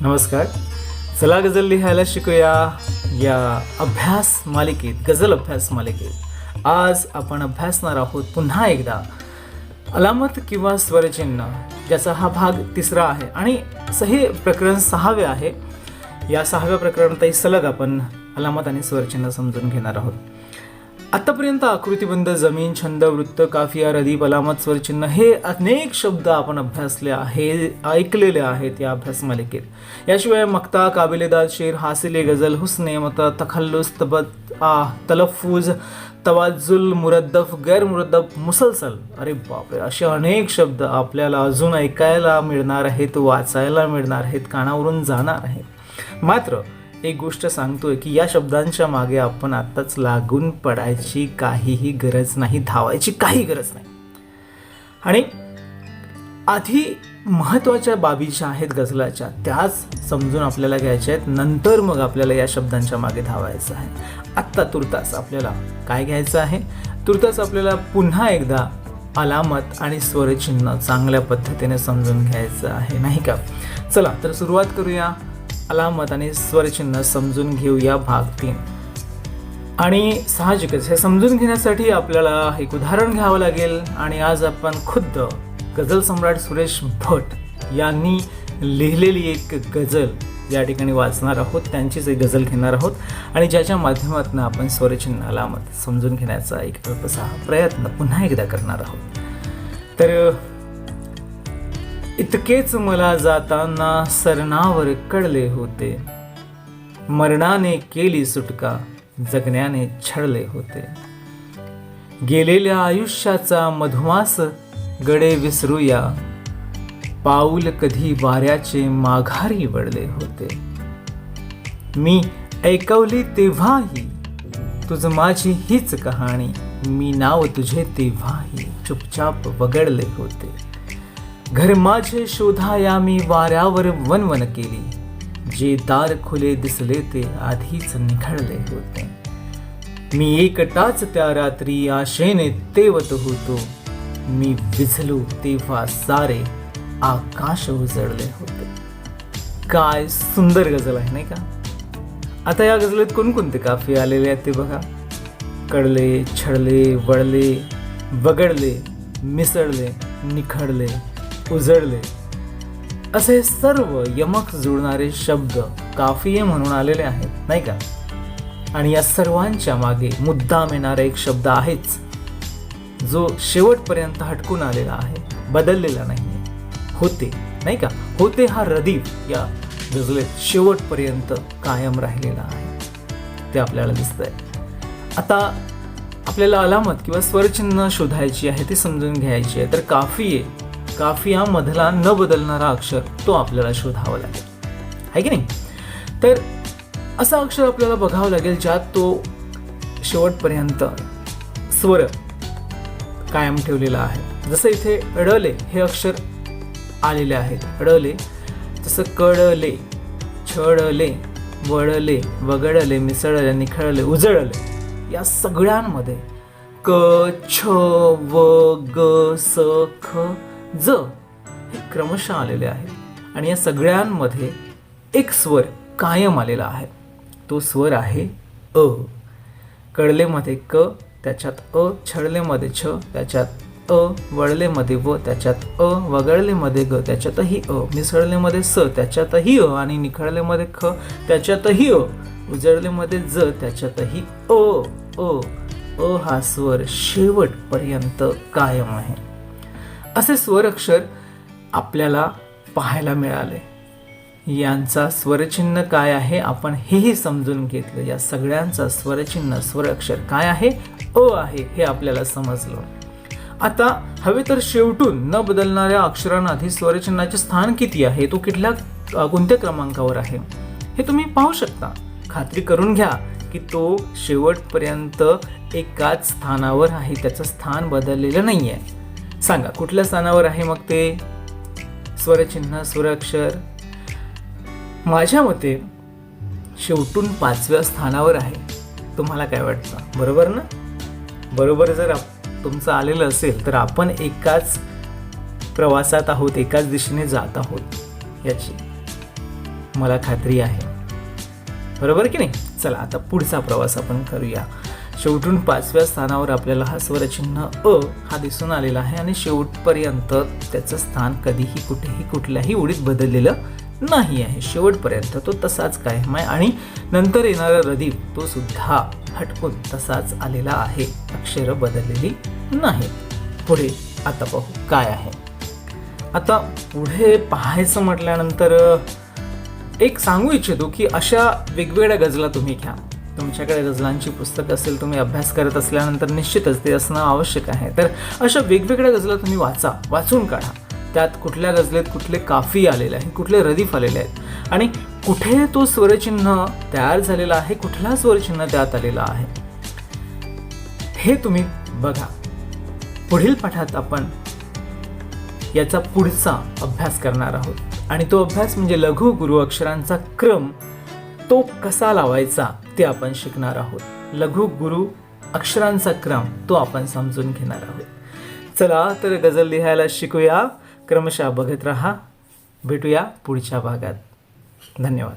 नमस्कार. चला गझल लिहायला शिकूया. या अभ्यास मालिकेत गझल अभ्यास मालिकेत. आज आपण अभ्यासणार आहोत पुन्हा एकदा. अलामत किंवा स्वरचिन्ह ज्याचा हा भाग तिसरा आहे आणि स- हे प्रकरण सहावे आहे. या सहाव्या प्रकरणातही सलग आपण अलामत आणि स्वरचिन्ह समजून घेणार आहोत. आतापर्यंत आकृतीबंध जमीन छंद वृत्त काफिया रदी अलामत स्वरचिन्ह हे अनेक शब्द आपण अभ्यासले आहे ऐकलेले आहेत या अभ्यास मालिकेत याशिवाय मक्ता काबिलेदाद शेर हासिले गझल हुस्ने मत तखल्लुस तबत आ तलफूज तवाजुल मुरद्दफ गैरमुरद्दफ मुसलसल. अरे बापरे असे अनेक शब्द आपल्याला अजून ऐकायला मिळणार आहेत वाचायला मिळणार आहेत कानावरून जाणार आहेत. मात्र एक गोष्ट सांगतोय की या शब्दांच्या मागे आपण आत्ताच लागून पडायची काहीही गरज नाही धावायची काही गरज नाही. आणि आधी महत्त्वाच्या बाबी ज्या आहेत गझलाच्या त्याच समजून आपल्याला घ्यायच्या आहेत. नंतर मग आपल्याला या शब्दांच्या मागे धावायचं आहे. आत्ता तुर्तास आपल्याला काय घ्यायचं आहे? तुर्तास आपल्याला पुन्हा एकदा अलामत आणि स्वरचिन्ह चांगल्या पद्धतीने समजून घ्यायचं आहे. नाही का? चला तर सुरुवात करूया. अलामत आणि स्वरचिन्ह समजून घेऊया भाग तीन. आणि साहजिकच हे समजून घेण्यासाठी आपल्याला एक उदाहरण घ्यावं लागेल. आणि आज आपण खुद्द गझल सम्राट सुरेश भट यांनी लिहिलेली एक गझल या ठिकाणी वाचणार आहोत. त्यांचीच एक गझल घेणार आहोत. आणि ज्याच्या माध्यमातून आपण स्वरचिन्ह अलामत समजून घेण्याचा एक अल्पसा प्रयत्न पुन्हा एकदा करणार आहोत. तर इतकेच मला जाताना सरणावर कळले होते. मरणाने केली सुटका जगण्याने छळले होते. गेलेल्या आयुष्याचा मधुमास गडे विसरूया. पाऊल कधी वाऱ्याचे माघारी वळले होते. मी ऐकवली तेव्हाही तुझ माझी हीच कहाणी. मी नाव तुझे तेव्हाही चुपचाप वगळले होते. घर माझे शोधाया मी वाऱ्यावर वनवन केली. जे दार खुले दिसले ते आधीच निखळले होते. मी एकटाच त्या रात्री आशेने तेवत होतो. मी विझलो तेव्हा सारे आकाश उजळले होते. काय सुंदर गझल आहे नाही का? आता या गझलेत कोणकोणते काफी आलेले आहेत ते बघा. कळले छळले वळले वगळले मिसळले निखळले उजळले. असे सर्व यमक जुळणारे शब्द काफिये म्हणून आलेले आहेत नाही का? आणि या सर्वांच्या मागे मुद्दाम येणारा एक शब्द आहेच जो शेवटपर्यंत हटकून आलेला आहे बदललेला नाही होते नाही का? होते हा रदीप या गझलेत शेवटपर्यंत कायम राहिलेला आहे. ते आपल्याला दिसतंय. आता आपल्याला अलामत किंवा स्वरचिन्ह शोधायची आहे ती समजून घ्यायची आहे. तर काफिये काफियामधला न बदलणारा अक्षर तो आपल्याला शोधावा लागेल. आहे की नाही? तर असा अक्षर आपल्याला बघावं लागेल ज्यात तो शेवटपर्यंत स्वर कायम ठेवलेला आहे. जसं इथे अडले हे अक्षर आलेले आहेत अडले जसं कळले छळले वळले वगळले मिसळले निखळले उजळले या सगळ्यांमध्ये क छ व ग स ख ज हे क्रमशः आलेले आहेत आणि या सगळ्यांमध्ये एक स्वर कायम आलेला आहे. तो स्वर आहे अ. कळलेमध्ये क त्याच्यात अ छळलेमध्ये छ त्याच्यात अ वळलेमध्ये व त्याच्यात अ वगळलेमध्ये ग त्याच्यातही अ. मिसळलेमध्ये स त्याच्यातही अ. आणि निखळलेमध्ये ख त्याच्यातही अ. उजळलेमध्ये ज त्याच्यातही अ. अ. अ हा स्वर शेवटपर्यंत कायम आहे. असे स्वर अक्षर आपल्याला पाहायला मिळाले. यांचा स्वरचिन्ह काय आहे? आपण हेही समजून घेतलं. या सगळ्यांचा स्वरचिन्ह स्वरअक्षर काय आहे? अ आहे हे आपल्याला समजलं. आता हवे तर शेवटून न बदलणाऱ्या अक्षरांआधी स्वरचिन्हाचे स्थान किती आहे? तो कुठल्या कोणत्या क्रमांकावर आहे? हे तुम्ही पाहू शकता. खात्री करून घ्या की तो शेवटपर्यंत एकाच स्थानावर आहे. त्याचं स्थान बदललेलं नाही आहे सांगा कुठल्या स्थानावर आहे मग ते? स्वरचिन्ह स्वराक्षर. माझ्या मते शेवटून पाचव्या स्थानावर आहे. तुम्हाला काय वाटतं? बरोबर ना? बरोबर जर आप- तुमचं आलेलं असेल तर आपण एकाच प्रवासात आहोत एकाच दिशेने जात आहोत याची मला खात्री आहे. बरोबर की नाही? चला आता पुढचा प्रवास आपण करूया. शेवटून पाचव्या स्थानावर आपल्याला हा स्वरचिन्ह अ हा दिसून आलेला आहे आणि शेवटपर्यंत त्याचं स्थान कधीही कुठेही कुठल्याही ओळीत बदललेलं नाही आहे. शेवटपर्यंत तो तसाच कायम आहे आणि नंतर येणारा रदीप तो सुद्धा हटकून तसाच आलेला आहे. अक्षरं बदललेली नाही पुढे आता पाहू काय आहे. आता पुढे पाहायचं म्हटल्यानंतर एक सांगू इच्छितो की अशा वेगवेगळ्या गजला तुम्ही घ्या. तुमच्याकडे गझलांची पुस्तकं असेल तुम्ही अभ्यास करत असल्यानंतर निश्चितच ते असणं आवश्यक आहे. तर अशा वेगवेगळ्या गझला तुम्ही वाचा वाचून काढा. त्यात कुठल्या गजलेत कुठले काफी आलेले आहे कुठले रदीफ आलेले आहेत. आणि कुठे तो स्वरचिन्ह तयार झालेला आहे कुठला स्वरचिन्ह त्यात आलेला आहे हे तुम्ही बघा. पुढील पाठात आपण याचा पुढचा अभ्यास करणार आहोत. आणि तो अभ्यास म्हणजे लघु गुरु अक्षरांचा क्रम तो कसा लावायचा ते आपण शिकणार आहोत. लघु गुरु अक्षरांचा क्रम तो आपण समजून घेणार आहोत. चला तर गझल लिहायला शिकूया. क्रमशः बघत राहा. भेटूया पुढच्या भागात. धन्यवाद.